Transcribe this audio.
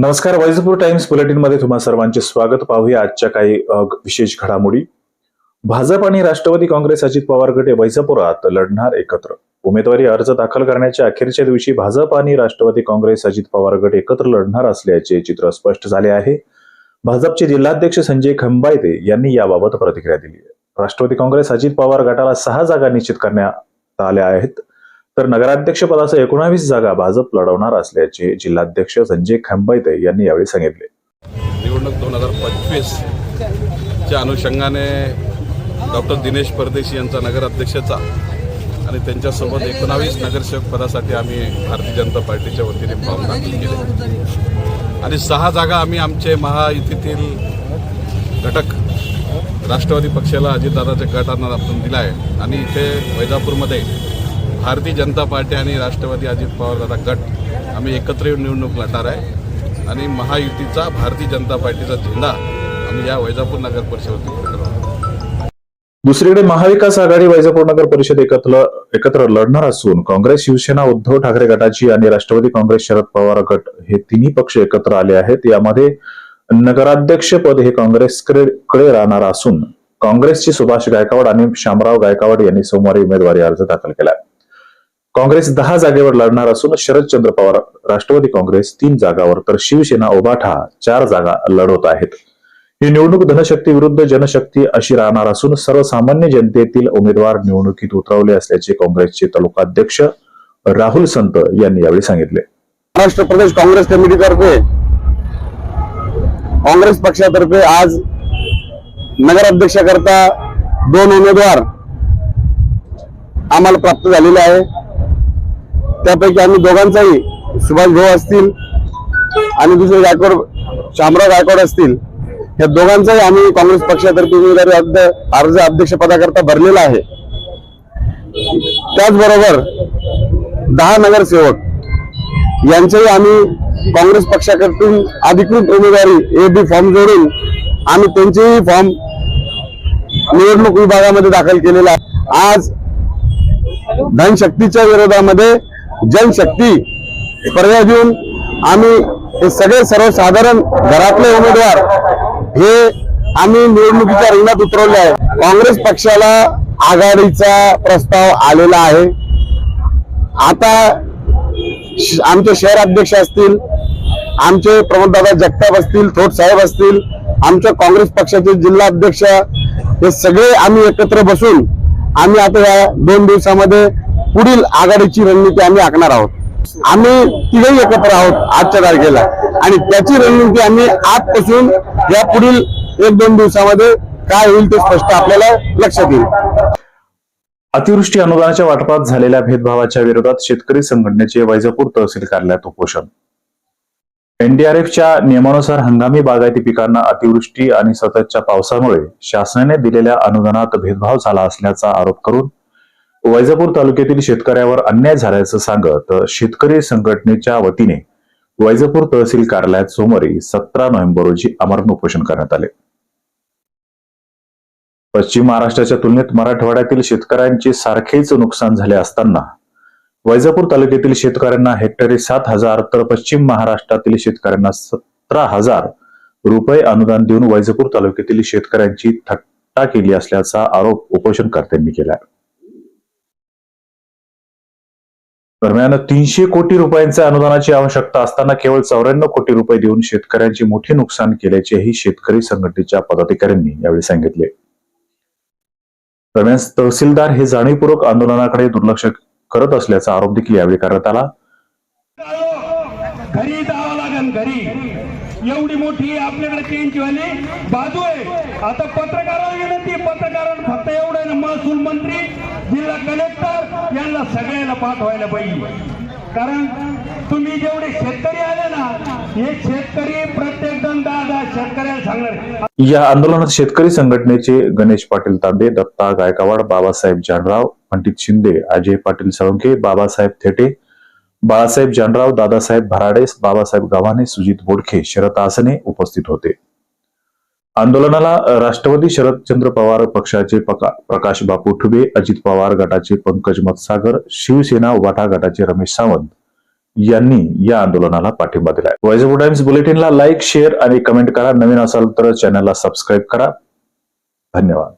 नमस्कार वैजपूर टाइम्स बुलेटिनमध्ये तुम्हा सर्वांचे स्वागत. पाहूया आजच्या काही विशेष घडामोडी. भाजप आणि राष्ट्रवादी काँग्रेस अजित पवार गट हे वैजापुरात लढणार एकत्र. उमेदवारी अर्ज दाखल करण्याच्या अखेरच्या दिवशी भाजप आणि राष्ट्रवादी काँग्रेस अजित पवार गट एकत्र लढणार असल्याचे चित्र स्पष्ट झाले आहे. भाजपचे जिल्हाध्यक्ष संजय खंबायते यांनी याबाबत प्रतिक्रिया दिली आहे. राष्ट्रवादी काँग्रेस अजित पवार गटाला सहा जागा निश्चित करण्यात आल्या आहेत. तर नगराध्यक्षपदाचा एकोणावीस जागा भाजप लढवणार असल्याचे जिल्हाध्यक्ष संजय खंबायते यांनी यावेळी सांगितले. निवडणूक दोन हजार पंचवीसच्या अनुषंगाने डॉक्टर दिनेश परदेशी यांचा नगराध्यक्षाचा आणि त्यांच्यासोबत एकोणावीस नगरसेवक पदासाठी आम्ही भारतीय जनता पार्टीच्या वतीने फॉर्म दाखल केले. आणि सहा जागा आम्ही आमचे महायुतीतील घटक राष्ट्रवादी पक्षाला अजितदादाच्या गटांना आपण दिला आहे आणि इथे वैजापूरमध्ये भारतीय जनता पार्टी आणि राष्ट्रवादी अजित पवार दादा गट आम्ही एकत्र येऊन निवडणूक लढणार आहे. आणि महायुतीचा भारतीय जनता पार्टीचा झेंडा आम्ही या वैजापूर नगर परिषदेवरती दुसरीकडे महाविकास आघाडी वैजापूर नगर परिषद एकत्र एकत्र लढणार असून काँग्रेस शिवसेना उद्धव ठाकरे गटाची आणि राष्ट्रवादी काँग्रेस शरद पवार गट हे तिन्ही पक्ष एकत्र आले आहेत. यामध्ये नगराध्यक्ष पद हे काँग्रेसकडे राहणार असून काँग्रेसचे सुभाष गायकवाड आणि शामराव गायकवाड यांनी सोमवारी उमेदवारी अर्ज दाखल केला काँग्रेस दहा जागेवर लढणार असून शरदचंद्र पवार राष्ट्रवादी काँग्रेस तीन जागावर तर शिवसेना उबाठा चार जागा लढवत आहेत. ही निवडणूक धनशक्ती विरुद्ध जनशक्ती अशी राहणार असून सर्वसामान्य जनतेतील उमेदवार निवडणुकीत उतरवले असल्याचे काँग्रेसचे तालुकाध्यक्ष राहुल संत यांनी यावेळी सांगितले. महाराष्ट्र प्रदेश काँग्रेस कमिटीतर्फे काँग्रेस पक्षातर्फे आज नगराध्यक्षाकरता दोन उमेदवार आम्हाला प्राप्त झालेले आहे. त्यापैकी आम्ही दोघांचाही सुभाष भाऊ असतील आणि दुसरे गायकवाड शामराव गायकवाड असतील या दोघांचाही आम्ही काँग्रेस पक्षातर्फे उमेदवारी अर्ज अर्ज अध्यक्षपदाकरता भरलेला आहे. त्याचबरोबर दहा नगरसेवक यांचेही आम्ही काँग्रेस पक्षाकडून अधिकृत उमेदवारी ए बी फॉर्म जोडून आम्ही त्यांचेही फॉर्म निवडणूक विभागामध्ये दाखल केलेला आहे. आज धनशक्तीच्या विरोधामध्ये जनशक्ती पर्याय देऊन आम्ही हे सगळे सर्वसाधारण घरातले उमेदवार हे आम्ही निवडणुकीच्या रिंगणात उतरवले आहे. काँग्रेस पक्षाला आघाडीचा प्रस्ताव आलेला आहे. आता श- आमचे शहर अध्यक्ष असतील आमचे प्रमोददादा जगताप असतील थोट साहेब असतील आमच्या काँग्रेस पक्षाचे जिल्हा अध्यक्ष हे सगळे आम्ही एकत्र बसून आम्ही आता या दोन दिवसामध्ये पुढील आघाडीची रणनीती आम्ही आखणार आहोत. आम्ही तिघही एकत्र आहोत आजच्या तारखेला. आणि त्याची रणनीती आम्ही आजपासून या पुढील एक दोन दिवसामध्ये काय होईल ते स्पष्ट आपल्याला लक्षात येईल. अतिवृष्टी अनुदानाच्या वाटपात झालेल्या भेदभावाच्या विरोधात शेतकरी संघटनेचे वैजापूर तहसील कार्यालयात उपोषण. एनडीआरएफच्या नियमानुसार हंगामी बागायती पिकांना अतिवृष्टी आणि सततच्या पावसामुळे शासनाने दिलेल्या अनुदानात भेदभाव झाला असल्याचा आरोप करून वैजापूर तालुक्यातील शेतकऱ्यावर अन्याय झाल्याचं सांगत शेतकरी संघटनेच्या वतीने वैजापूर तहसील कार्यालयात सोमवारी सतरा नोव्हेंबर रोजी अमरण उपोषण करण्यात आले. पश्चिम महाराष्ट्राच्या तुलनेत मराठवाड्यातील शेतकऱ्यांचे सारखेच नुकसान झाले असताना वैजापूर तालुक्यातील शेतकऱ्यांना हेक्टरी सात हजार तर पश्चिम महाराष्ट्रातील शेतकऱ्यांना सतरा हजार रुपये अनुदान देऊन वैजापूर तालुक्यातील शेतकऱ्यांची थट्टा केली असल्याचा आरोप उपोषणकर्त्यांनी केला दरम्यान तीनशे कोटी रुपयांच्या अनुदानाची आवश्यकता असताना केवळ चौऱ्याण्णव कोटी रुपये देऊन शेतकऱ्यांचे मोठे नुकसान केल्याचेही शेतकरी संघटनेच्या पदाधिकाऱ्यांनी यावेळी सांगितले. दरम्यान तहसीलदार हे जाणीवपूर्वक आंदोलनाकडे दुर्लक्ष करत असल्याचा आरोप देखील यावेळी करण्यात आला. घरी जावं लागेल घरी. एवढी मोठी आपल्याकडे चेंज वाली बाजू आहे. आता पत्रकारांना विनंती आहे, पत्रकारांना फक्त एवढं महसूल मंत्री जिल्हा कलेक्टर यांना सगळ्याला पाठ व्हायला पाहिजे. कारण तुम्ही जेवढे शेतकरी आले ना हे शेतकरी प्रत्येक जण दादा शेतकऱ्याला सांगणार या आंदोलनात शेतकरी संघटनेचे गणेश पाटील तांबे दत्ता गायकवाड बाबासाहेब जानराव पंडित शिंदे अजय पाटील साळुंके बाबासाहेब थेटे बाळासाहेब जानराव दादासाहेब भराडेस बाबासाहेब गव्हाणे सुजित बोडखे शरद आसने उपस्थित होते. आंदोलनाला राष्ट्रवादी शरदचंद्र पवार पक्षाचे प्रकाश बापू ठुबे अजित पवार गटाचे पंकज मतसागर शिवसेना वाटा गटाचे रमेश सावंत यांनी या आंदोलनाला पाठिंबा दिलाय. वैजापूर टाइम्स बुलेटिनला लाईक शेअर आणि कमेंट करा. नवीन असाल तर चॅनलला सबस्क्राईब करा. धन्यवाद.